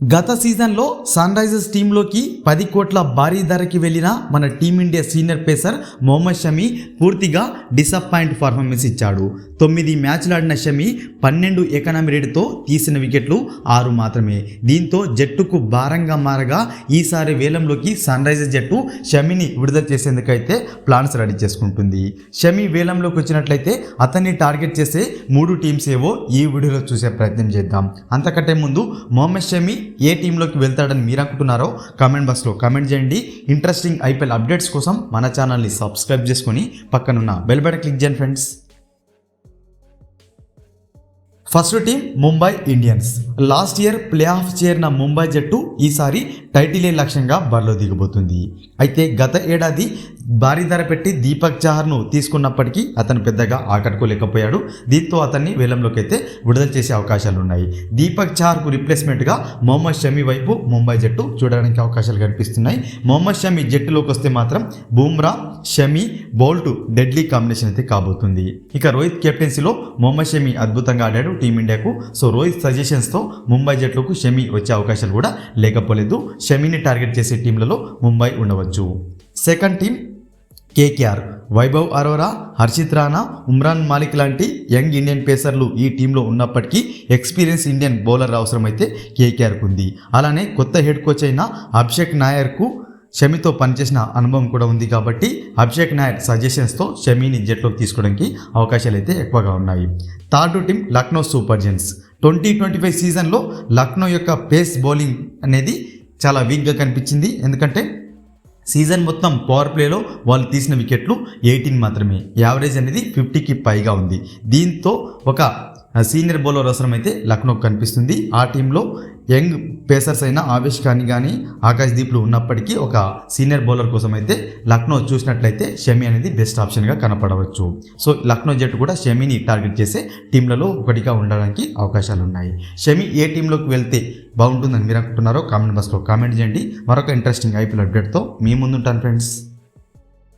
గత సీజన్లో sun Risers టీంలోకి పది కోట్ల భారీ ధరకి వెళ్ళిన మన team India senior pacer Mohammed Shami పూర్తిగా డిసప్పాయింట్ పర్ఫార్మెన్స్ ఇచ్చాడు. తొమ్మిది మ్యాచ్లు ఆడిన షమి పన్నెండు ఎకనామీ రేటుతో తీసిన వికెట్లు ఆరు మాత్రమే. దీంతో జట్టుకు భారంగా మారగా ఈసారి వేలంలోకి సన్ రైజర్స్ జట్టు షమిని విడుదల చేసేందుకైతే ప్లాన్స్ రెడీ చేసుకుంటుంది. షమి వేలంలోకి వచ్చినట్లయితే అతన్ని టార్గెట్ చేసే మూడు టీమ్స్ ఏవో ఈ వీడియోలో చూసే ప్రయత్నం చేద్దాం. అంతకంటే ముందు మొహమ్మద్ షమి ఏ టీంలోకి వెళ్తాడని మీరు అనుకుంటున్నారో కామెంట్ బాక్స్లో కామెంట్ చేయండి. ఇంట్రెస్టింగ్ ఐపీఎల్ అప్డేట్స్ కోసం మన ఛానల్ని సబ్స్క్రైబ్ చేసుకొని పక్కనున్న బెల్ బటన్ క్లిక్ చేయండి friends first team Mumbai Indians. Last year play off చేరిన ముంబై జట్టు ఈసారి టైటిలే లక్ష్యంగా బరిలో దిగబోతుంది. అయితే గత ఏడాది భారీ ధర పెట్టి దీపక్ చహర్ను తీసుకున్నప్పటికీ అతను పెద్దగా ఆకట్టుకోలేకపోయాడు. దీంతో అతన్ని వేలంలోకి అయితే విడుదల చేసే అవకాశాలు ఉన్నాయి. దీపక్ చహర్కు రిప్లేస్మెంట్గా మొహమ్మద్ షమి వైపు ముంబై జట్టు చూడడానికి అవకాశాలు కనిపిస్తున్నాయి. మొహమ్మద్ షమి జట్టులోకి వస్తే మాత్రం Bumrah Shami Boult deadly combination అయితే కాబోతుంది. ఇక రోహిత్ కెప్టెన్సీలో మొహమ్మద్ షమి అద్భుతంగా ఆడాడు టీమిండియాకు. సో రోహిత్ సజెషన్స్తో ముంబై జట్లకు షమి వచ్చే అవకాశాలు కూడా లేకపోలేదు. షమిని టార్గెట్ చేసే టీంలలో ముంబై ఉండవచ్చు. Second team KKR. Vaibhav Arora Harshit Rana Umran Malik లాంటి యంగ్ ఇండియన్ పేసర్లు ఈ టీంలో ఉన్నప్పటికీ ఎక్స్పీరియన్స్ ఇండియన్ బౌలర్ అవసరమైతే కేకేఆర్కు ఉంది. అలానే కొత్త హెడ్ కోచ్ అయిన అభిషేక్ నాయర్కు షమితో పనిచేసిన అనుభవం కూడా ఉంది కాబట్టి అభిషేక్ నాయర్ సజెషన్స్తో షమీని జట్లోకి తీసుకోవడానికి అవకాశాలు అయితే ఎక్కువగా ఉన్నాయి. Third team Lucknow super giants. Twenty twenty five సీజన్లో లక్నో యొక్క పేస్ బౌలింగ్ అనేది చాలా వీక్గా కనిపించింది. ఎందుకంటే సీజన్ మొత్తం పవర్ ప్లేలో వాళ్ళు తీసిన వికెట్లు ఎయిటీన్ మాత్రమే. యావరేజ్ అనేది ఫిఫ్టీకి పైగా ఉంది. దీంతో ఒక సీనియర్ బౌలర్ అవసరం అయితే లక్నో కనిపిస్తుంది. ఆ టీంలో యంగ్ పేసర్స్ అయిన ఆవేష్ ఖాన్ కానీ ఆకాశ్ దీప్లు ఉన్నప్పటికీ ఒక సీనియర్ బౌలర్ కోసం అయితే లక్నో చూసినట్లయితే షమి అనేది బెస్ట్ ఆప్షన్గా కనపడవచ్చు. సో లక్నో జట్టు కూడా షమిని టార్గెట్ చేసే టీంలలో ఒకటిగా ఉండడానికి అవకాశాలు ఉన్నాయి షమి ఏ టీంలోకి వెళ్తే బాగుంటుందని మీరు అనుకుంటున్నారో కామెంట్ బాక్స్లో కామెంట్ చేయండి. మరొక ఇంట్రెస్టింగ్ ఐపీఎల్ అప్డేట్తో మీ ముందుంటాను ఫ్రెండ్స్.